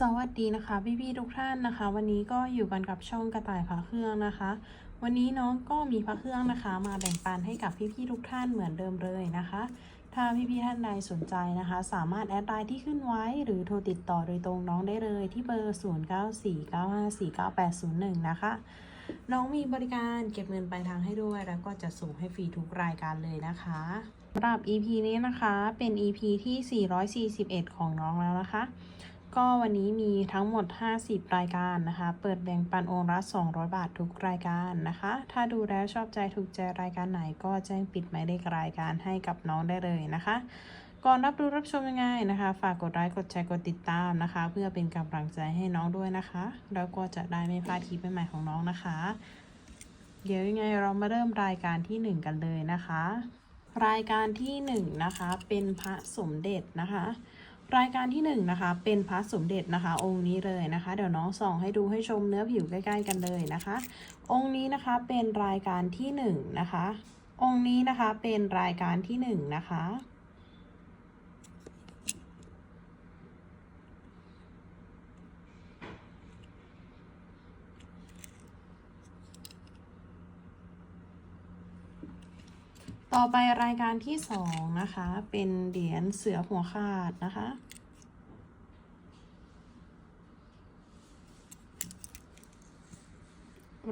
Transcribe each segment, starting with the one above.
สวัสดีนะคะพี่ๆทุกท่านนะคะ วันนี้ก็อยู่กันกับช่องกระต่ายพระเครื่องนะคะ วันนี้น้องก็มีพระเครื่องนะคะ มาแบ่งปันให้กับพี่ๆทุกท่านเหมือนเดิมเลยนะคะ ถ้าพี่ๆท่านใดสนใจนะคะ สามารถแอดไลน์ที่ขึ้นไว้หรือโทรติดต่อโดยตรงน้องได้เลยที่เบอร์ 0949549801 นะคะ น้องมีบริการเก็บเงินปลายทางให้ด้วย แล้วก็จะส่งให้ฟรีทุกรายการเลยนะคะสำหรับ EP นี้นะคะเป็น EP ที่ 441 ของน้องแล้วนะคะ ก็วันนี้มีทั้งหมด 50 รายการนะคะ เปิดแบ่งปันองค์ละ200 บาททุกรายการนะคะ ถ้าดูแล้วชอบใจถูกใจรายการไหนก็แจ้งปิดหมายเลขรายการให้กับน้องได้เลยนะคะ ก่อนรับดูรับชมยังไงนะคะ ฝากกดไลค์กดแชร์กดติดตามนะคะ เพื่อเป็นกำลังใจให้น้องด้วยนะคะ แล้วก็จะได้ไม่พลาดคลิปใหม่ๆของน้องนะคะ เดี๋ยวยังไงเรามาเริ่มรายการที่ 1 กันเลยนะคะ รายการที่1นะคะเป็นพระสมเด็จนะคะ รายการที่1นงนะคะเป็นพระสมเด็จนะคะ องค์นี้เลยนะคะ เดี๋ยวน้องส่องให้ดูให้ชมเนื้อผิวใกล้ ๆ กันเลยนะคะ องค์นี้นะคะเป็นรายการที่1นงนะคะ องค์นี้นะคะเป็นรายการที่1นงนะคะ ต่อไปรายการที่สองนะคะ เป็นเหรียญเสือหัวขาดนะคะ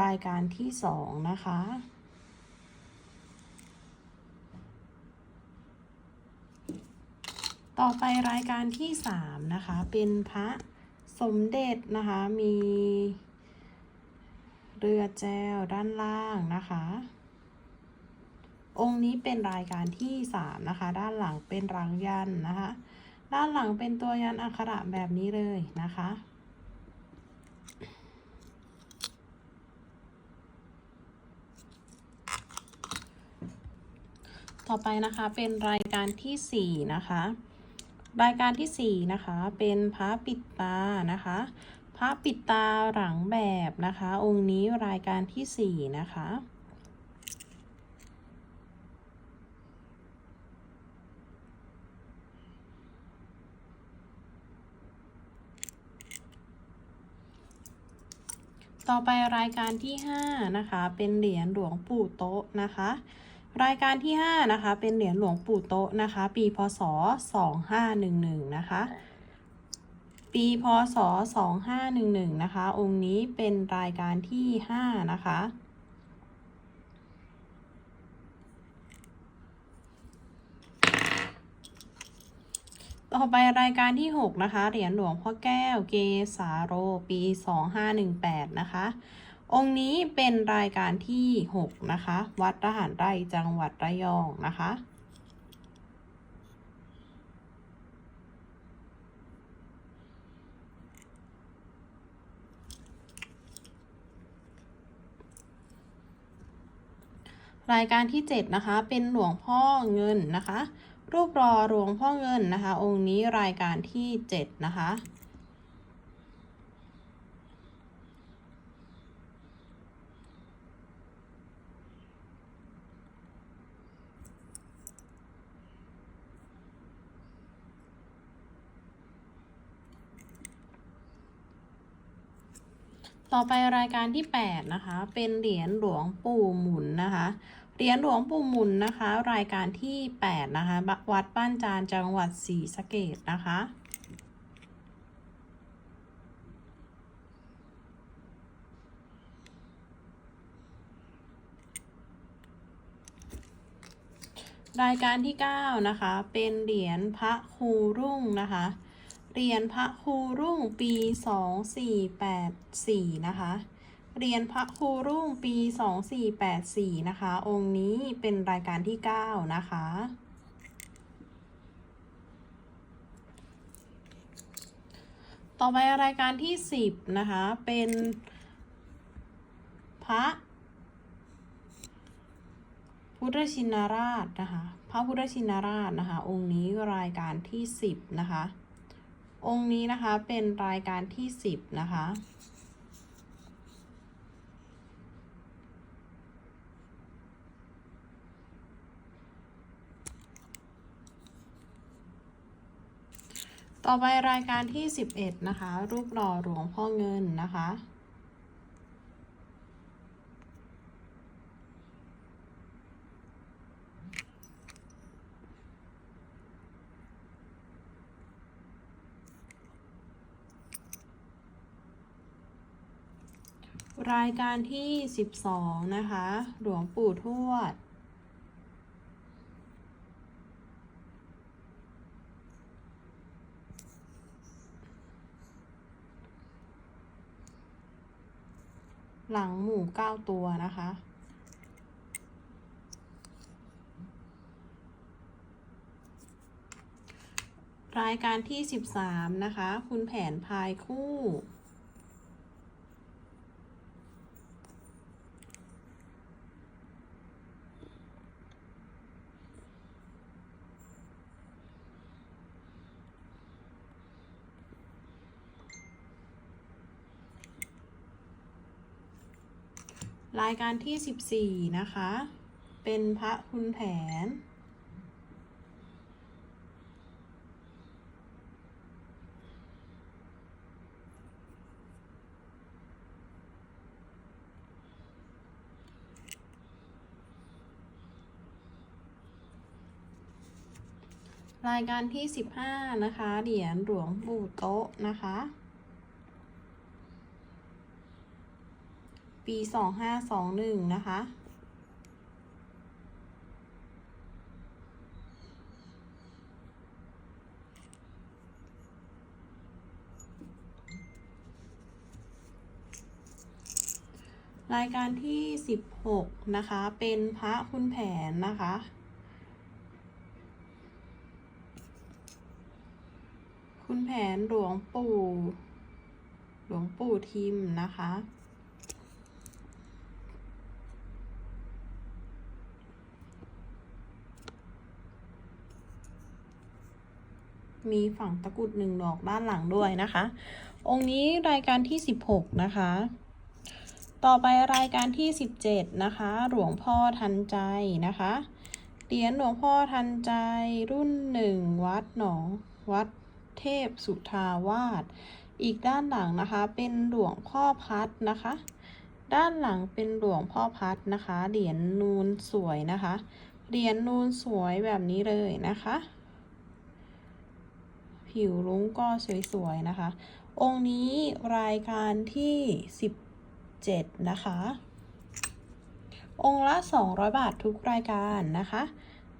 รายการที่สองนะคะต่อไปรายการที่สามนะคะ เป็นพระสมเด็จนะคะ มี เรือแจวด้านล่างนะคะ องค์นี้เป็นรายการที่สามนะคะ ด้านหลังเป็นรังยันนะคะ ด้านหลังเป็นตัวยันอักขระแบบนี้เลยนะคะ ต่อไปนะคะเป็นรายการที่สี่นะคะ รายการที่สี่นะคะ เป็นพระปิดตานะคะ พระปิดตาหลังแบบนะคะ องค์นี้รายการที่สี่นะคะ ต่อไปรายการที่ 5 นะคะ เป็นเหรียญหลวงปู่โต๊ะนะคะ รายการที่ 5 นะคะ เป็นเหรียญหลวงปู่โต๊ะนะคะ ปีพศ 2511 นะคะ ปีพศ 2511 นะคะ องค์นี้เป็นรายการที่ 5 นะคะ ต่อไปรายการที่ 6 นะคะ เหรียญหลวงพ่อแก้วเกสาโรปี 2518 นะคะ องค์นี้เป็นรายการที่ 6 นะคะ วัดทหารไร่จังหวัดระยองนะคะรายการที่ 7 นะคะ เป็นหลวงพ่อเงินนะคะ รูปรอหลวงพ่อเงินนะคะ องค์นี้รายการที่ 7 นะคะ ต่อไปรายการที่ 8 นะคะ เป็นเหรียญหลวงปู่หมุนนะคะ เหรียญหลวงปู่หมุนนะคะ รายการที่ 8 นะคะ วัดบ้านจานจังหวัดศรีสะเกดนะคะรายการที่ 9 นะคะ เป็นเหรียญพระครูรุ่งนะคะ เหรียญพระครูรุ่งปี 2484 นะคะ เรียญพระครูรุ่งปี 2484 นะคะ องค์นี้เป็นรายการที่ 9 นะคะ ต่อไปรายการที่ 10 นะคะ เป็นพระพุทธชินราชนะคะ พระพุทธชินราชนะคะ องค์นี้รายการที่ 10 นะคะ องค์นี้นะคะเป็นรายการที่ 10 นะคะ ต่อไปรายการที่ 11 นะคะ รูปหล่อหลวงพ่อเงินนะคะ รายการที่ 12 นะคะ หลวงปู่ทวด หลังหมูเก้าตัวนะคะ รายการที่13นะคะ คุณแผนพายคู่ รายการที่ 14 นะคะ เป็นพระคุณแผน รายการที่ 15 นะคะ เหรียญหลวงปู่โต๊ะนะคะ ปี2521นะคะ รายการที่16นะคะ เป็นพระคุณแผนนะคะคุณแผนหลวงปู่ หลวงปู่ทิมนะคะ มีฝั่งตะกุดหนึ่งดอกด้านหลังด้วยนะคะ องค์นี้รายการที่ 16 นะคะ ต่อไปรายการที่ 17 นะคะ หลวงพ่อทันใจนะคะเหรียญหลวงพ่อทันใจรุ่นหนึ่งวัดหนองวัดเทพสุทาวาสอีกด้านหลังนะคะ เป็นหลวงพ่อพัดนะคะ ด้านหลังเป็นหลวงพ่อพัดนะคะ เหรียญนูนสวยนะคะ เหรียญนูนสวยแบบนี้เลยนะคะ ผิวรุ้งก็สวยๆนะคะ องค์นี้รายการที่ 17 นะคะ องค์ละ 200 บาททุกรายการนะคะ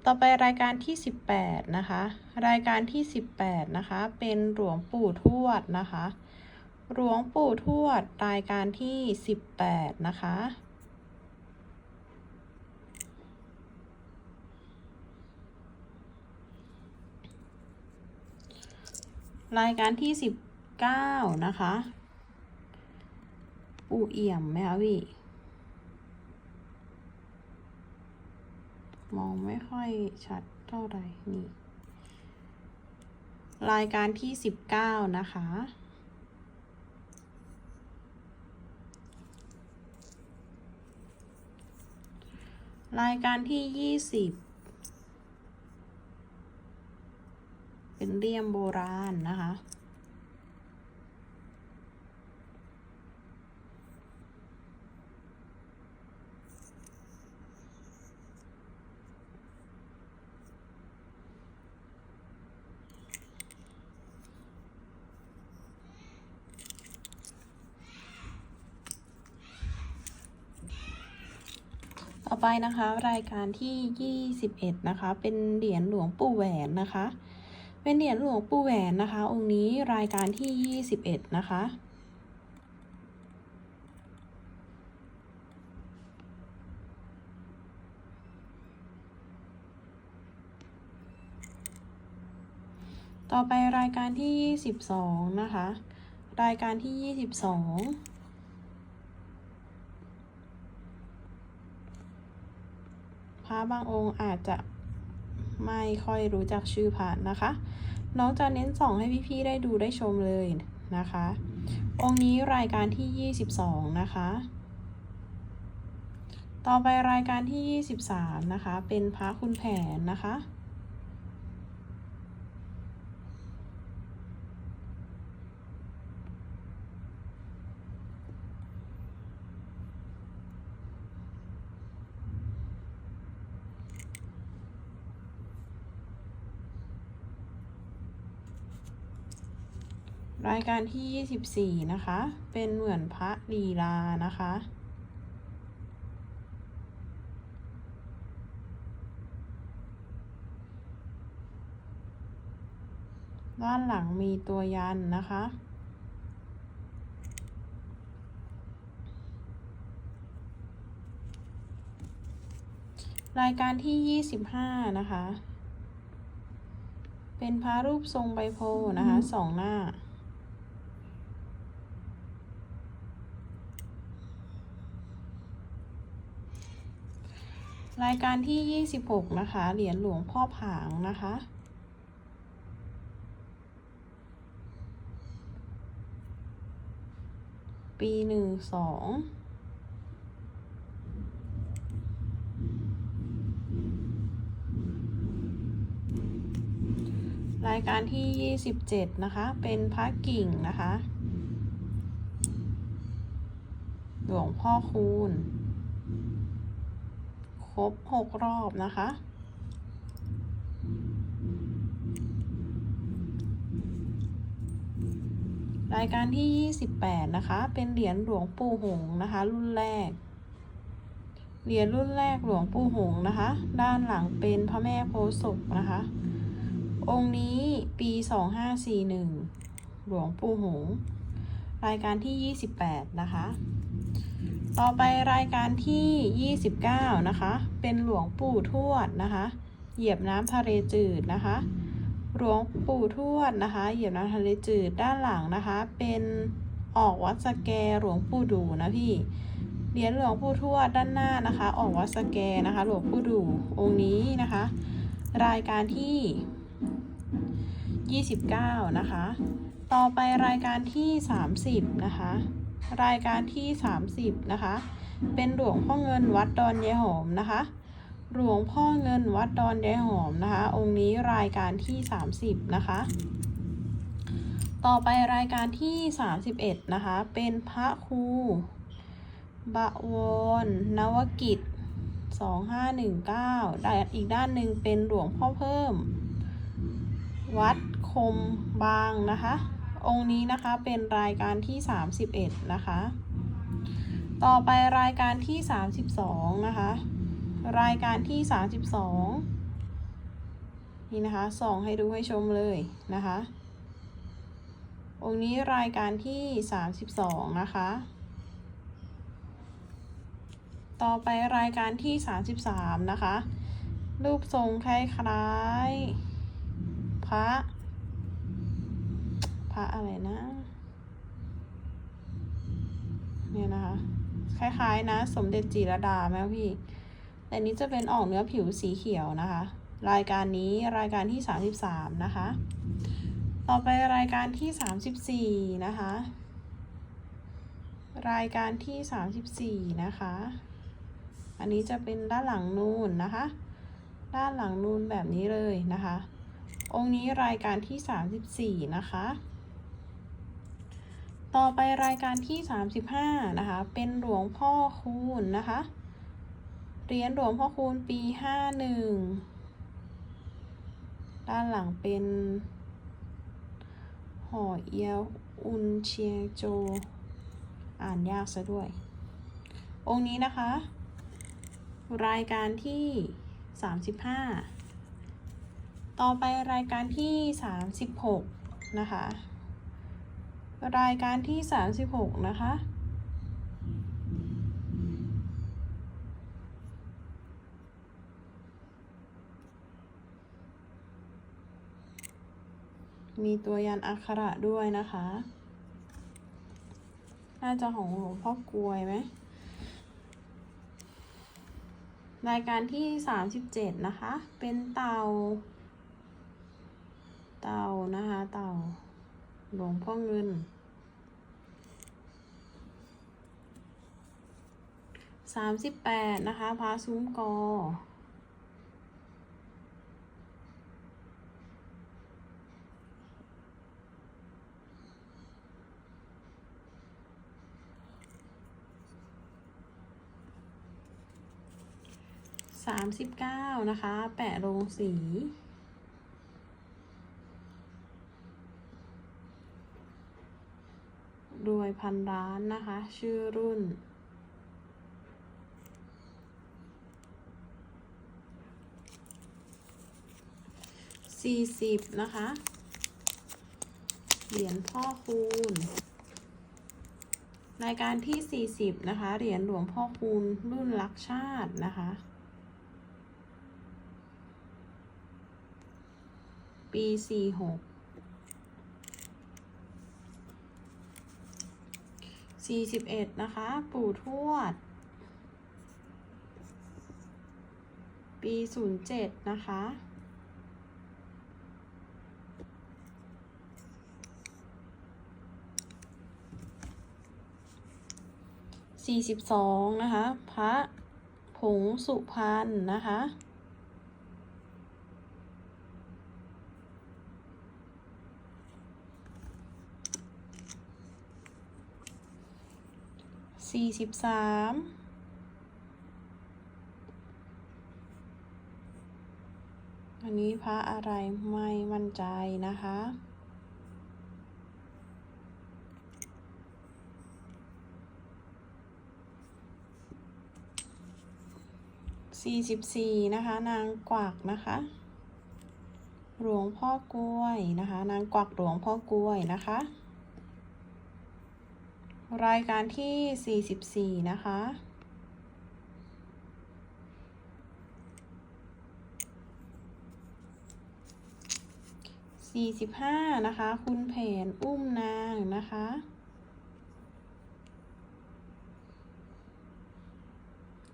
ต่อไปรายการที่ 18 นะคะ รายการที่ 18 นะคะ เป็นหลวงปู่ทวดนะคะ หลวงปู่ทวดรายการที่ 18 นะคะ รายการที่19นะคะ ปูเอี่ยมไหมคะพี่ มองไม่ค่อยชัดเท่าไหร่นี่ รายการที่19นะคะรายการที่ 20 เป็นเลี่ยมโบราณนะคะ ต่อไปนะคะรายการที่ 21 นะคะ เป็นเหรียญหลวงปู่แหวนนะคะ เป็นเหรียญหลวงปู่แหวนนะคะ องค์นี้รายการที่ 21 นะคะ ต่อไปรายการที่ 22 นะคะ รายการที่ 22พระบางองค์อาจจะ ไม่ค่อยรู้จักชื่อพระนะคะ น้องจะเน้นส่องให้พี่ๆได้ดูได้ชมเลยนะคะ องค์นี้รายการที่ 22 นะคะ ต่อไปรายการที่ 23 นะคะ เป็นพระคุณแผนนะคะ รายการที่ 24 นะคะ เป็นเหมือนพระลีลานะคะ ด้านหลังมีตัวยันนะคะ รายการที่ 25 นะคะ เป็นพระรูปทรงใบโพนะคะสองหน้า รายการที่ 26 นะคะ เหรียญหลวงพ่อผางนะคะ ปีหนึ่งสองรายการที่ 27 นะคะ เป็นพระกิ่งนะคะ หลวงพ่อคูณ ครบ6รอบนะคะ รายการที่ 28 นะคะ เป็นเหรียญหลวงปู่หงนะคะ รุ่นแรก เหรียญรุ่นแรกหลวงปู่หงนะคะ ด้านหลังเป็นพระแม่โพธิ์ศพนะคะ องค์นี้ปี 2541 หลวงปู่หง รายการที่ 28 นะคะ ต่อไปรายการที่ 29 นะคะ เป็นหลวงปู่ทวดนะคะ เหยียบน้ำทะเลจืดนะคะ หลวงปู่ทวดนะคะ เหยียบน้ำทะเลจืดด้านหลังนะคะ เป็นออกวัดสแกหลวงปู่ดูนะพี่เหรียญหลวงปู่ทวดด้านหน้านะคะ ออกวัดสแกนะคะ หลวงปู่ดูองค์นี้นะคะ รายการที่ 29 นะคะ ต่อไปรายการที่ 30 นะคะ รายการที่ 30 นะคะ เป็นหลวงพ่อเงินวัดดอนยายหอมนะคะ หลวงพ่อเงินวัดดอนยายหอมนะคะ องค์นี้รายการที่ 30 นะคะ ต่อไปรายการที่ 31 นะคะ เป็นพระครูบะวรนวกิจ 2519ด้านอีกด้านหนึ่งเป็นหลวงพ่อเพิ่ม วัดคมบางนะคะ องค์นี้นะคะเป็นรายการที่ 31 นะคะ ต่อไปรายการที่ 32 นะคะ รายการที่ 32 นี่นะคะส่องให้ดูให้ชมเลยนะคะ องค์นี้รายการที่ 32 นะคะ ต่อไปรายการที่ 33 นะคะ รูปทรงคล้ายๆพระ พระอะไรนะ เนี่ยนะคะ คล้ายๆนะ สมเด็จจีรดาไหมพี่ แต่นี้จะเป็นออกเนื้อผิวสีเขียวนะคะ รายการนี้รายการที่33นะคะ ต่อไปรายการที่34นะคะ รายการที่34นะคะ อันนี้จะเป็นด้านหลังนูนนะคะ ด้านหลังนูนแบบนี้เลยนะคะองค์นี้รายการที่ 34 นะคะ ต่อไปรายการที่ 35 นะคะ เป็นหลวงพ่อคูณนะคะ เหรียญหลวงพ่อคูณปี 51 ด้านหลังเป็นห่อเอียวอุนเชียโจ อ่านยากซะด้วย องค์นี้นะคะ รายการที่ 35 ต่อไปรายการที่ 36 นะคะ รายการที่ 36 นะคะ มีตัวยันอักขระด้วยนะคะ น่าจะของหลวงพ่อกลวยไหม รายการที่ 37 นะคะ เป็นเต่าเต่านะคะ เต่า หลวงพ่อเงิน38นะคะพาซุ้มกอสามสิบเก้านะคะ แปะลงสี ร รวยพันล้านนะคะ ชื่อรุ่นสี่สิบนะคะ เหรียญพ่อคูณ รายการที่ 40 นะคะ เหรียญหลวงพ่อคูณรุ่นรักชาตินะคะ ปี 46 41 นะคะ ปู่ทวด ปี 07 นะคะสี่สิบสองนะคะ พระผงสุพรรณนะคะ สี่สิบสามอันนี้พระอะไรไม่มั่นใจนะคะ สี่สิบสี่นะคะ นางกวักนะคะหลวงพ่อกล้วยนะคะ นางกวักหลวงพ่อกล้วยนะคะ รายการที่สี่สิบสี่นะคะสี่สิบห้านะคะ คุณแผนอุ้มนางนะคะ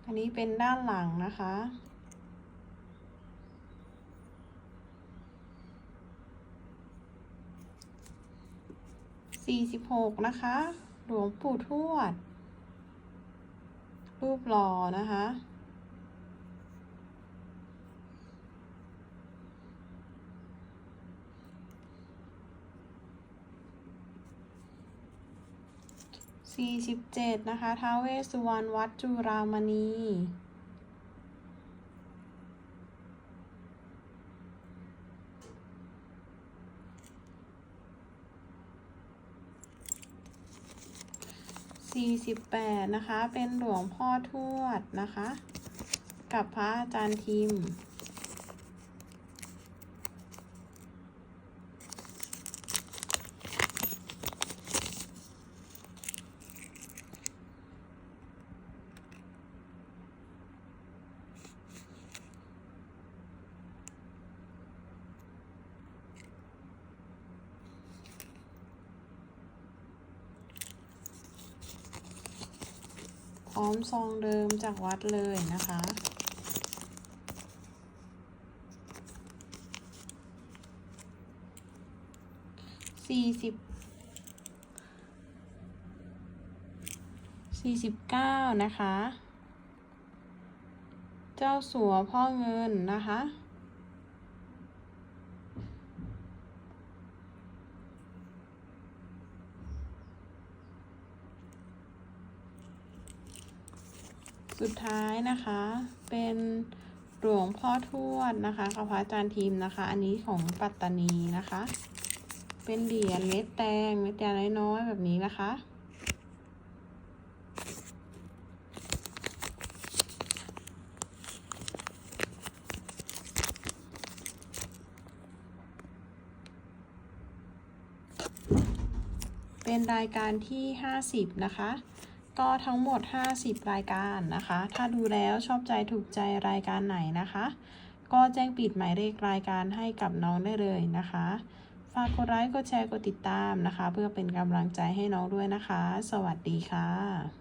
อันนี้เป็นด้านหลังนะคะสี่สิบหกนะคะ หลวงปู่ทวด รูปหล่อนะคะสี่สิบเจ็ดนะคะ ท้าวเวสสุวรรณวัดจุรามณี สี่สิบแปดนะคะ เป็นหลวงพ่อทวดนะคะ กับพระอาจารย์ทิมพร้อม ซองเดิมจากวัดเลยนะคะ สี่สิบ สี่สิบเก้านะคะ เจ้าสัวพ่อเงินนะคะ สุดท้ายนะคะ เป็นหลวงพ่อทวดนะคะกับพระอาจารย์ทีมนะคะ อันนี้ของปัตตานีนะคะ เป็นเหรียญเม็ดแดงเม็ดแดงน้อยๆแบบนี้นะคะเป็นรายการที่ 50 นะคะ ก็ทั้งหมด 50 รายการนะคะ ถ้าดูแล้วชอบใจถูกใจรายการไหนนะคะ ก็แจ้งปิดหมายเลขรายการให้กับน้องได้เลยนะคะ ฝากกดไลค์ กดแชร์ กดติดตามนะคะ เพื่อเป็นกำลังใจให้น้องด้วยนะคะ สวัสดีค่ะ